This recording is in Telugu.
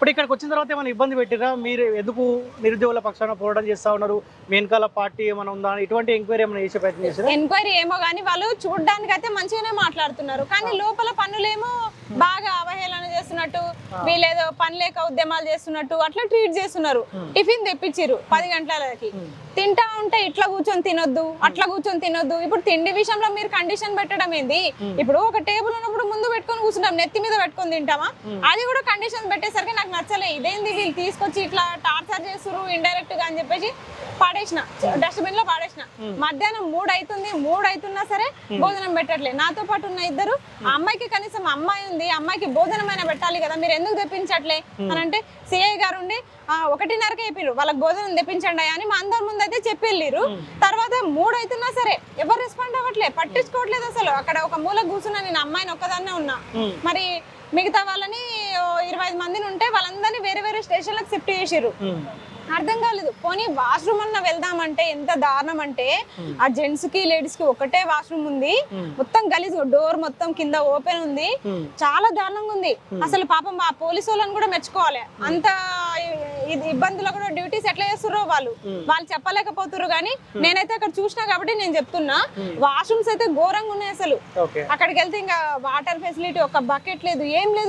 ఇప్పుడు ఇక్కడికి వచ్చిన తర్వాత ఏమైనా ఇబ్బంది పెట్టిరా? మీరు ఎందుకు నిరుద్యోగుల పక్షాన పోరాటం చేస్తా ఉన్నారు? మీ వెనకాల పార్టీ ఏమైనా ఉందా? ఇటువంటి ఎంక్వైరీ ఏమైనా చేసే ప్రయత్నం చేశారా? ఎంక్వైరీ ఏమో కానీ వాళ్ళు చూడడానికి అయితే మంచిగానే మాట్లాడుతున్నారు. కానీ లోపల పనులేమో బాగా అవహేళన చేస్తున్నట్టు వీళ్ళేదో పని లేక ఉద్యమాలు చేస్తున్నట్టు అట్లా ట్రీట్ చేస్తున్నారు. టిఫిన్ తెప్పించారు పది గంటలకి. తింటా ఉంటే ఇట్లా కూర్చొని తినొద్దు అట్లా కూర్చొని తినొద్దు. ఇప్పుడు తిండి విషయంలో మీరు కండిషన్ పెట్టడం ఏంది? ఇప్పుడు ఒక టేబుల్ ఉన్నప్పుడు ముందు పెట్టుకొని కూర్చుంటాం నెత్తి మీద పెట్టుకొని తింటామా? అది కూడా కండిషన్ పెట్టేసరికి నాకు నచ్చలే. ఇదేంది? వీళ్ళు తీసుకొచ్చి ఇట్లా టార్చర్ చేస్తున్నారు ఇండైరెక్ట్గా అని చెప్పేసి పాడేసిన. డస్ట్బిన్లో పాడేసిన. మధ్యాహ్నం మూడు అవుతుంది మూడు అవుతున్నా సరే భోజనం పెట్టట్లే. నాతో పాటు ఉన్న ఇద్దరు ఆ అమ్మాయికి కనీసం అమ్మాయి ఉంది అమ్మాయికి భోజనమైనా పెట్టాలి కదా మీరు ఎందుకు తెప్పించట్లే? అని అంటే సిఐ గారు ఉండి "ఆ, ఒకటిన్నరకే చెప్పిర్రు వాళ్ళకి భోజనం తెప్పించండి అని మా అందరి ముందు అయితే చెప్పి వెళ్ళిర్రు తర్వాత మూడు అవుతున్నా సరే ఎవరు రెస్పాండ్ అవ్వట్లే పట్టించుకోవట్లేదు అసలు. అక్కడ ఒక మూల కూర్చున్నా నేను అమ్మాయిని ఒక్కదాన్నే ఉన్నా. మరి మిగతా వాళ్ళని ఇరవై ఐదు మందిని ఉంటే వాళ్ళందరినీ వేరే వేరే స్టేషన్లకు షిఫ్ట్ చేసిర్రు. ఉమ్. అర్థం కాలేదు. పోనీ వాష్రూమ్ అన్న వెళ్దామంటే ఎంత దారుణం అంటే ఆ జెంట్స్కి లేడీస్కి ఒకటే వాష్రూమ్ ఉంది. మొత్తం గలీజ్ డోర్ మొత్తం కింద ఓపెన్ ఉంది. చాలా దారుణంగా ఉంది. అసలు పాపం ఆ పోలీసు వాళ్ళని కూడా మెచ్చుకోవాలి. అంత ఇది ఇబ్బందులు కూడా డ్యూటీస్ ఎట్లా చేస్తుర్రో వాళ్ళు. వాళ్ళు చెప్పలేకపోతుర్రు కానీ నేనైతే అక్కడ చూసినా కాబట్టి నేను చెప్తున్నా. వాష్రూమ్స్ అయితే ఘోరంగా ఉన్నాయి అసలు. అక్కడికి వెళ్తే ఇంకా వాటర్ ఫెసిలిటీ ఒక బకెట్ లేదు ఏం లేదు.